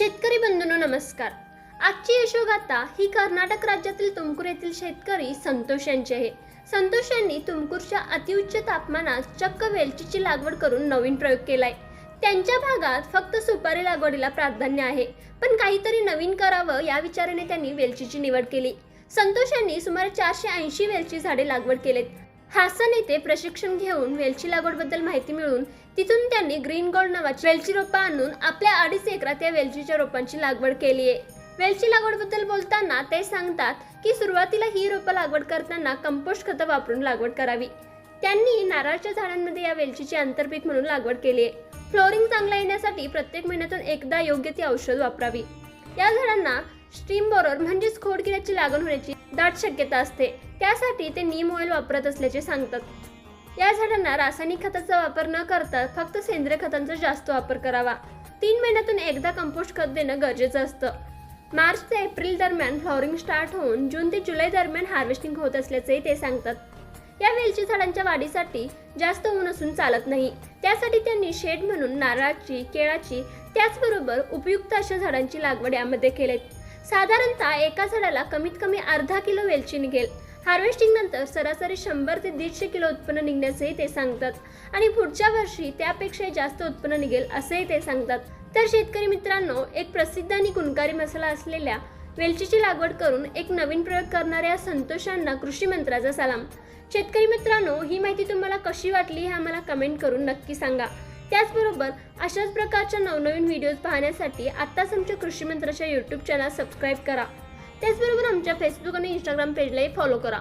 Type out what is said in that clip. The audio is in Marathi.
शेतकरी बंधूंनो नमस्कार. आजची यशोगाथा ही कर्नाटक राज्यातील तुमकुर येथील शेतकरी संतोष यांची आहे. संतोष यांनी तुमकुरच्या अतिउच्च तापमानात चक्क वेलचीची लागवड करून नवीन प्रयोग केलाय. त्यांच्या भागात फक्त सुपारी लागवडीला प्राधान्य आहे पण काहीतरी नवीन करावं या विचाराने त्यांनी वेलचीची निवड केली. संतोष यांनी सुमारे चारशे ऐंशी वेलची झाडे लागवड केलेत. हासन येथे प्रशिक्षण घेऊन वेलची लागवडबद्दल माहिती मिळून तिथून त्यांनी ग्रीन गोल्ड नावाची वेलची रोपं आणून आपल्या अडीच एकरात या वेलचीच्या रोपांची लागवड केली आहे. वेलची लागवडबद्दल बोलताना ते सांगतात की सुरुवातीला ही रोपं लागवड करताना कंपोस्ट खतं वापरून लागवड करावी. त्यांनी नारळाच्या झाडांमध्ये या वेलचीची आंतरपीक म्हणून लागवड केली आहे. फ्लोरिंग चांगला येण्यासाठी प्रत्येक महिन्यातून एकदा योग्य ती औषध वापरावी. या झाडांना स्ट्रीम बोरर म्हणजेच खोडकिड्याची लागण होण्याची दाट शक्यता असते. त्यासाठी ते नीम ऑइल वापरत असल्याचे सांगतात. या झाडांना रासायनिक खताचा वापर न करता फक्त सेंद्रिय खतांचा जास्त वापर करावा. तीन महिन्यातून एकदा कंपोस्ट खत देणं गरजेचं असतं. मार्च ते एप्रिल दरम्यान फ्लॉवरिंग स्टार्ट होऊन जून ते जुलै दरम्यान हार्वेस्टिंग होत असल्याचेही ते सांगतात. या वेलची झाडांच्या वाढीसाठी जास्त ऊन असून चालत नाही. त्यासाठी त्यांनी शेड म्हणून नारळाची केळाची त्याचबरोबर उपयुक्त अशा झाडांची लागवड यामध्ये केलेत. साधारणतः एका झाडाला कमीत कमी अर्धा किलो वेलची निघेल हार्वेस्टिंग नंतर सरासरी शंभर ते दीडशे किलो उत्पन्न निघण्याचंही ते सांगतात. आणि पुढच्या वर्षी त्यापेक्षा जास्त उत्पन्न निघेल असंही ते सांगतात. तर शेतकरी मित्रांनो एक प्रसिद्ध आणि गुणकारी मसाला असलेल्या वेलचीची लागवड करून एक नवीन प्रयोग करणाऱ्या संतोषांना कृषी मंत्राचा सलाम. शेतकरी मित्रांनो ही माहिती तुम्हाला कशी वाटली हे आम्हाला कमेंट करून नक्की सांगा. त्याचबरोबर अशाच प्रकारच्या नवनवीन व्हिडिओज पाहण्यासाठी आत्ताच आमच्या कृषी मंत्राच्या यूट्यूब चॅनल सबस्क्राईब करा. त्याचबरोबर आमच्या फेसबुक आणि इंस्टाग्राम पेजलाही फॉलो करा.